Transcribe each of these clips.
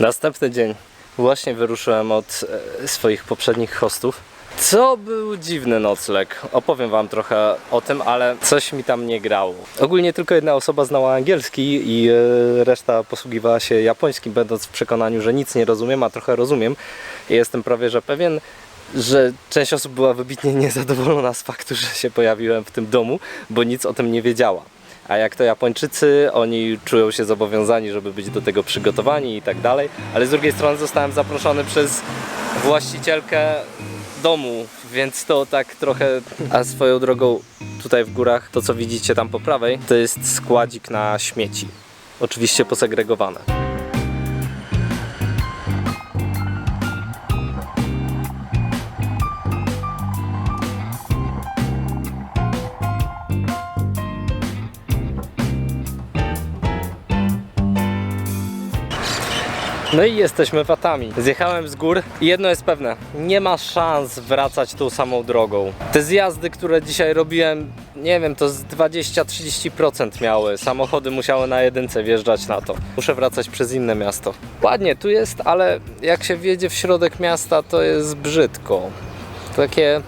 Następny dzień. Właśnie wyruszyłem od e, swoich poprzednich hostów. Co był dziwny nocleg. Opowiem Wam trochę o tym, ale coś mi tam nie grało. Ogólnie tylko jedna osoba znała angielski i e, reszta posługiwała się japońskim, będąc w przekonaniu, że nic nie rozumiem, a trochę rozumiem. I jestem prawie że pewien, że część osób była wybitnie niezadowolona z faktu, że się pojawiłem w tym domu, bo nic o tym nie wiedziała. A jak to Japończycy, oni czują się zobowiązani, żeby być do tego przygotowani i tak dalej. Ale z drugiej strony zostałem zaproszony przez właścicielkę domu, więc to tak trochę. A swoją drogą tutaj w górach, to co widzicie tam po prawej, to jest składzik na śmieci. Oczywiście posegregowane. No i jesteśmy watami. Zjechałem z gór i jedno jest pewne, nie ma szans wracać tą samą drogą. Te zjazdy, które dzisiaj robiłem, nie wiem, to z 20-30% miały. Samochody musiały na jedynce wjeżdżać na to. Muszę wracać przez inne miasto. Ładnie tu jest, ale jak się wjedzie w środek miasta, to jest brzydko. Takie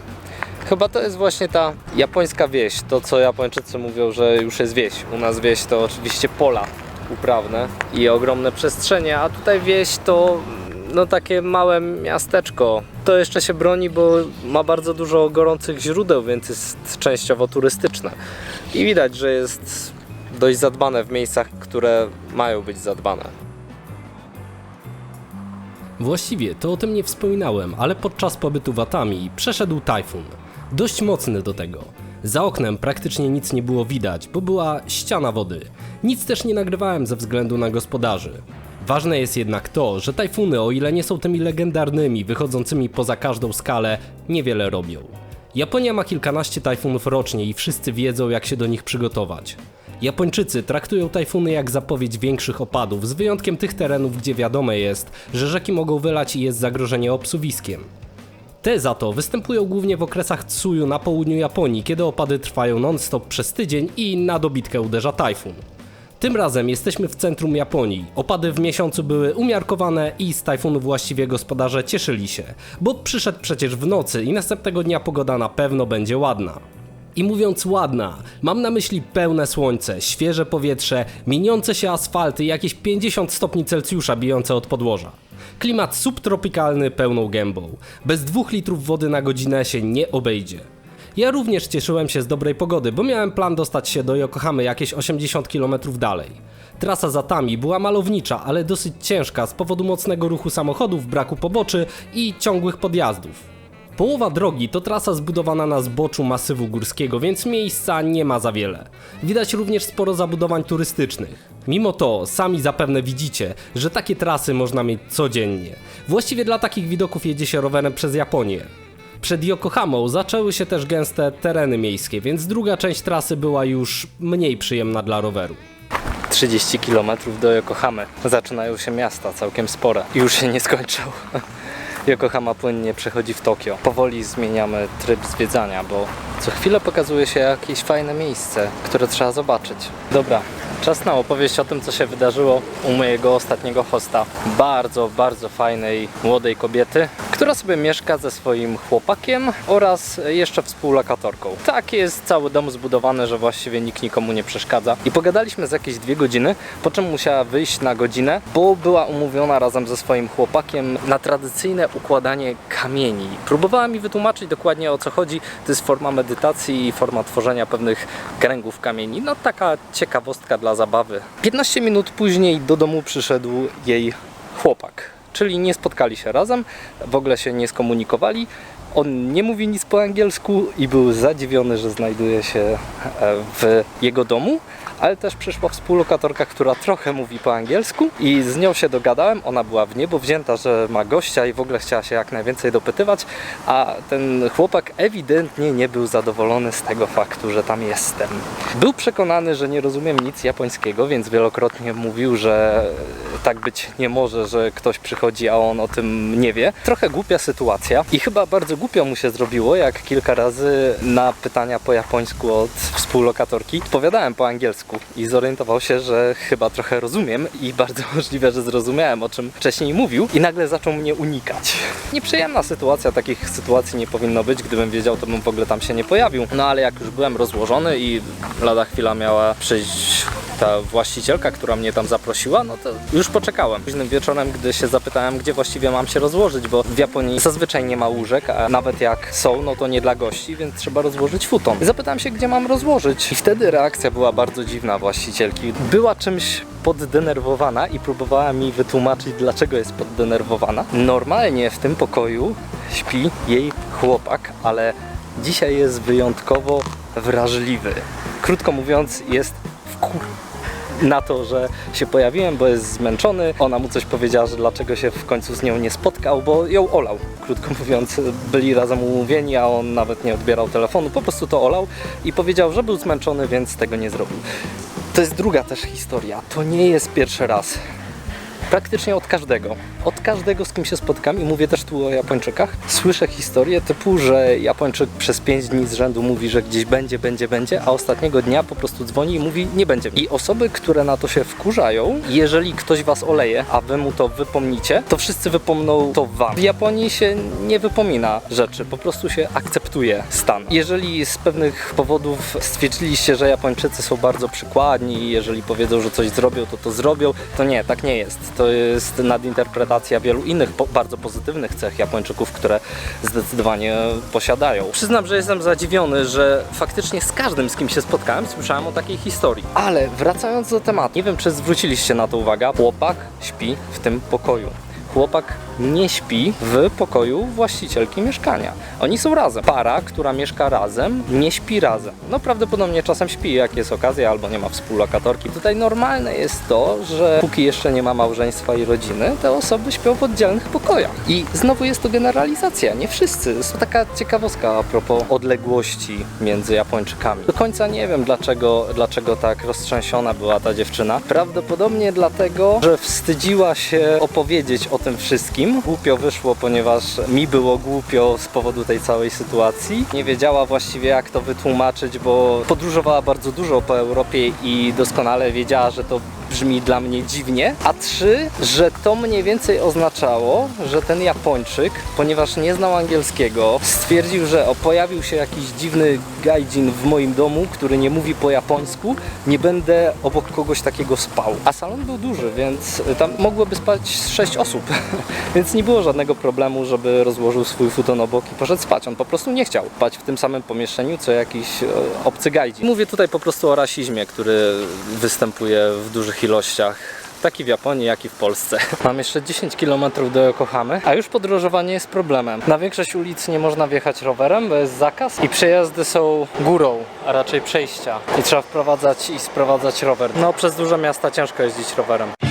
Chyba to jest właśnie ta japońska wieś, to co Japończycy mówią, że już jest wieś. U nas wieś to oczywiście pola uprawne i ogromne przestrzenie, a tutaj wieś to no takie małe miasteczko. To jeszcze się broni, bo ma bardzo dużo gorących źródeł, więc jest częściowo turystyczne. I widać, że jest dość zadbane w miejscach, które mają być zadbane. Właściwie to o tym nie wspominałem, ale podczas pobytu w Atami przeszedł tajfun. Dość mocny do tego. Za oknem praktycznie nic nie było widać, bo była ściana wody. Nic też nie nagrywałem ze względu na gospodarzy. Ważne jest jednak to, że tajfuny, o ile nie są tymi legendarnymi, wychodzącymi poza każdą skalę, niewiele robią. Japonia ma kilkanaście tajfunów rocznie i wszyscy wiedzą, jak się do nich przygotować. Japończycy traktują tajfuny jak zapowiedź większych opadów, z wyjątkiem tych terenów, gdzie wiadome jest, że rzeki mogą wylać i jest zagrożenie obsuwiskiem. Te za to występują głównie w okresach Tsuyu na południu Japonii, kiedy opady trwają non-stop przez tydzień i na dobitkę uderza tajfun. Tym razem jesteśmy w centrum Japonii. Opady w miesiącu były umiarkowane i z tajfunu właściwie gospodarze cieszyli się, bo przyszedł przecież w nocy i następnego dnia pogoda na pewno będzie ładna. I mówiąc ładna, mam na myśli pełne słońce, świeże powietrze, mieniące się asfalty i jakieś 50 stopni Celsjusza bijące od podłoża. Klimat subtropikalny pełną gębą. Bez 2 litrów wody na godzinę się nie obejdzie. Ja również cieszyłem się z dobrej pogody, bo miałem plan dostać się do Yokohamy jakieś 80 km dalej. Trasa za Tami była malownicza, ale dosyć ciężka z powodu mocnego ruchu samochodów, braku poboczy i ciągłych podjazdów. Połowa drogi to trasa zbudowana na zboczu masywu górskiego, więc miejsca nie ma za wiele. Widać również sporo zabudowań turystycznych. Mimo to, sami zapewne widzicie, że takie trasy można mieć codziennie. Właściwie dla takich widoków jedzie się rowerem przez Japonię. Przed Yokohamą zaczęły się też gęste tereny miejskie, więc druga część trasy była już mniej przyjemna dla roweru. 30 km do Yokohamy. Zaczynają się miasta całkiem spore. Już się nie skończą. Yokohama płynnie przechodzi w Tokio. Powoli zmieniamy tryb zwiedzania, bo co chwilę pokazuje się jakieś fajne miejsce, które trzeba zobaczyć. Dobra, czas na opowieść o tym, co się wydarzyło u mojego ostatniego hosta. Bardzo, bardzo fajnej młodej kobiety, która sobie mieszka ze swoim chłopakiem oraz jeszcze współlokatorką. Tak jest cały dom zbudowany, że właściwie nikt nikomu nie przeszkadza. I pogadaliśmy z jakieś dwie godziny, po czym musiała wyjść na godzinę, bo była umówiona razem ze swoim chłopakiem na tradycyjne układanie kamieni. Próbowała mi wytłumaczyć dokładnie o co chodzi. To jest forma medytacji i forma tworzenia pewnych kręgów kamieni. No taka ciekawostka dla zabawy. 15 minut później do domu przyszedł jej chłopak. Czyli nie spotkali się razem, w ogóle się nie skomunikowali. On nie mówi nic po angielsku i był zadziwiony, że znajduje się e, w jego domu, ale też przyszła współlokatorka, która trochę mówi po angielsku i z nią się dogadałem. Ona była w niebo wzięta, że ma gościa i w ogóle chciała się jak najwięcej dopytywać, a ten chłopak ewidentnie nie był zadowolony z tego faktu, że tam jestem. Był przekonany, że nie rozumiem nic japońskiego, więc wielokrotnie mówił, że tak być nie może, że ktoś przychodzi, a on o tym nie wie. Trochę głupia sytuacja i chyba bardzo głupio mu się zrobiło, jak kilka razy na pytania po japońsku od współlokatorki odpowiadałem po angielsku i zorientował się, że chyba trochę rozumiem i bardzo możliwe, że zrozumiałem, o czym wcześniej mówił i nagle zaczął mnie unikać. Nieprzyjemna sytuacja, takich sytuacji nie powinno być, gdybym wiedział, to bym w ogóle tam się nie pojawił. No ale jak już byłem rozłożony i lada chwila miała przyjść ta właścicielka, która mnie tam zaprosiła, no to już poczekałem. Późnym wieczorem, gdy się zapytałem, gdzie właściwie mam się rozłożyć, bo w Japonii zazwyczaj nie ma łóżek, a nawet jak są, no to nie dla gości, więc trzeba rozłożyć futon. Zapytałem się, gdzie mam rozłożyć. I wtedy reakcja była bardzo dziwna właścicielki. Była czymś poddenerwowana i próbowała mi wytłumaczyć, dlaczego jest poddenerwowana. Normalnie w tym pokoju śpi jej chłopak, ale dzisiaj jest wyjątkowo wrażliwy. Krótko mówiąc, jest wkur na to, że się pojawiłem, bo jest zmęczony. Ona mu coś powiedziała, że dlaczego się w końcu z nią nie spotkał, bo ją olał. Krótko mówiąc, byli razem umówieni, a on nawet nie odbierał telefonu, po prostu to olał i powiedział, że był zmęczony, więc tego nie zrobił. To jest druga też historia. To nie jest pierwszy raz. Praktycznie od każdego. Od każdego, z kim się spotkam i mówię też tu o Japończykach, słyszę historię typu, że Japończyk przez 5 dni z rzędu mówi, że gdzieś będzie, będzie, będzie, a ostatniego dnia po prostu dzwoni i mówi nie będzie. I osoby, które na to się wkurzają, jeżeli ktoś was oleje, a wy mu to wypomnicie, to wszyscy wypomną to wam. W Japonii się nie wypomina rzeczy, po prostu się akceptuje stan. Jeżeli z pewnych powodów stwierdziliście, że Japończycy są bardzo przykładni i jeżeli powiedzą, że coś zrobią, to to zrobią, to nie, tak nie jest. To jest nadinterpretacja wielu innych po bardzo pozytywnych cech Japończyków, które zdecydowanie posiadają. Przyznam, że jestem zadziwiony, że faktycznie z każdym, z kim się spotkałem, słyszałem o takiej historii. Ale wracając do tematu, nie wiem, czy zwróciliście na to uwagę, chłopak śpi w tym pokoju. Chłopak nie śpi w pokoju właścicielki mieszkania. Oni są razem. Para, która mieszka razem, nie śpi razem. No prawdopodobnie czasem śpi, jak jest okazja, albo nie ma współlokatorki. Tutaj normalne jest to, że póki jeszcze nie ma małżeństwa i rodziny, te osoby śpią w oddzielnych pokojach. I znowu jest to generalizacja, nie wszyscy. To taka ciekawostka a propos odległości między Japończykami. Do końca nie wiem, dlaczego, dlaczego tak roztrzęsiona była ta dziewczyna. Prawdopodobnie dlatego, że wstydziła się opowiedzieć o tym wszystkim. Głupio wyszło, ponieważ mi było głupio z powodu tej całej sytuacji. Nie wiedziała właściwie jak to wytłumaczyć, bo podróżowała bardzo dużo po Europie i doskonale wiedziała, że to brzmi dla mnie dziwnie. A trzy, że to mniej więcej oznaczało, że ten Japończyk, ponieważ nie znał angielskiego, stwierdził, że o, pojawił się jakiś dziwny gaijin w moim domu, który nie mówi po japońsku, nie będę obok kogoś takiego spał. A salon był duży, więc tam mogłoby spać sześć osób, więc nie było żadnego problemu, żeby rozłożył swój futon obok i poszedł spać. On po prostu nie chciał spać w tym samym pomieszczeniu, co jakiś e, obcy gaijin. Mówię tutaj po prostu o rasizmie, który występuje w dużych ilościach taki w Japonii, jak i w Polsce. Mam jeszcze 10 km do Yokohamy, a już podróżowanie jest problemem. Na większość ulic nie można wjechać rowerem, bo jest zakaz i przejazdy są górą, a raczej przejścia. I trzeba wprowadzać i sprowadzać rower. No, przez duże miasta ciężko jeździć rowerem.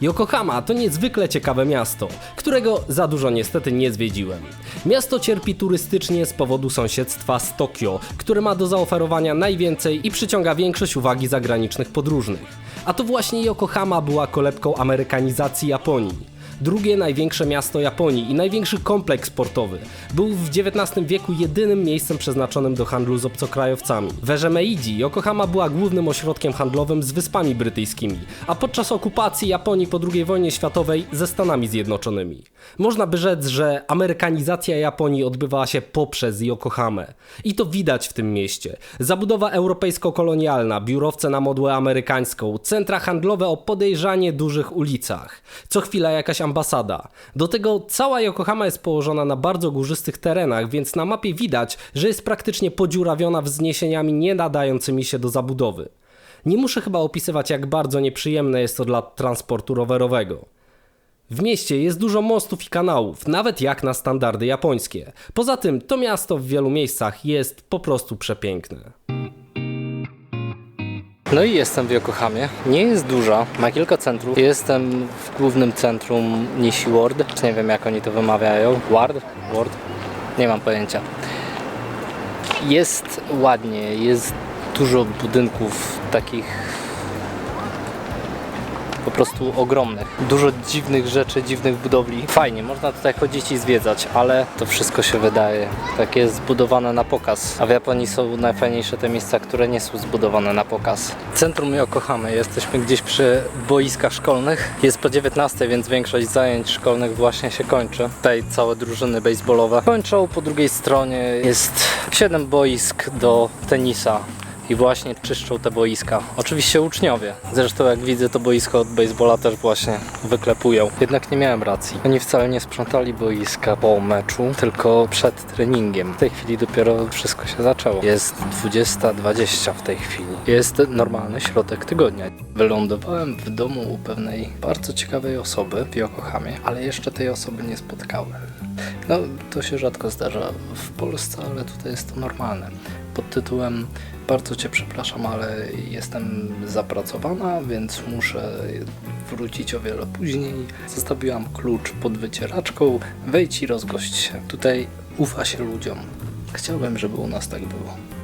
Yokohama to niezwykle ciekawe miasto, którego za dużo niestety nie zwiedziłem. Miasto cierpi turystycznie z powodu sąsiedztwa z Tokio, które ma do zaoferowania najwięcej i przyciąga większość uwagi zagranicznych podróżnych. A to właśnie Yokohama była kolebką amerykanizacji Japonii. Drugie największe miasto Japonii i największy kompleks sportowy. Był w XIX wieku jedynym miejscem przeznaczonym do handlu z obcokrajowcami. W erze Meiji Yokohama była głównym ośrodkiem handlowym z Wyspami Brytyjskimi, a podczas okupacji Japonii po II wojnie światowej ze Stanami Zjednoczonymi. Można by rzec, że amerykanizacja Japonii odbywała się poprzez Yokohamę. I to widać w tym mieście. Zabudowa europejsko-kolonialna, biurowce na modłę amerykańską, centra handlowe o podejrzanie dużych ulicach. Co chwila jakaś ambasada. Do tego cała Yokohama jest położona na bardzo górzystych terenach, więc na mapie widać, że jest praktycznie podziurawiona wzniesieniami nie nadającymi się do zabudowy. Nie muszę chyba opisywać, jak bardzo nieprzyjemne jest to dla transportu rowerowego. W mieście jest dużo mostów i kanałów, nawet jak na standardy japońskie. Poza tym, to miasto w wielu miejscach jest po prostu przepiękne. No i jestem w Yokohamie. Nie jest duża, ma kilka centrów. Jestem w głównym centrum Nishi Ward. Nie wiem jak oni to wymawiają. Ward? Ward? Nie mam pojęcia. Jest ładnie, jest dużo budynków takich po prostu ogromnych. Dużo dziwnych rzeczy, dziwnych budowli. Fajnie, można tutaj chodzić i zwiedzać, ale to wszystko się wydaje takie zbudowane na pokaz. A w Japonii są najfajniejsze te miejsca, które nie są zbudowane na pokaz. Centrum Yokohamy, jesteśmy gdzieś przy boiskach szkolnych. Jest po 19, więc większość zajęć szkolnych właśnie się kończy. Tutaj całe drużyny baseballowe kończą. Po drugiej stronie jest 7 boisk do tenisa i właśnie czyszczą te boiska. Oczywiście uczniowie. Zresztą jak widzę to boisko od baseballa też właśnie wyklepują. Jednak nie miałem racji. Oni wcale nie sprzątali boiska po meczu, tylko przed treningiem. W tej chwili dopiero wszystko się zaczęło. Jest 20.20 w tej chwili. Jest normalny środek tygodnia. Wylądowałem w domu u pewnej bardzo ciekawej osoby w Yokohamie, ale jeszcze tej osoby nie spotkałem. No, to się rzadko zdarza w Polsce, ale tutaj jest to normalne. Pod tytułem Bardzo Cię przepraszam, ale jestem zapracowana, więc muszę wrócić o wiele później. Zostawiłam klucz pod wycieraczką. Wejdź i rozgość się. Tutaj ufa się ludziom. Chciałbym, żeby u nas tak było.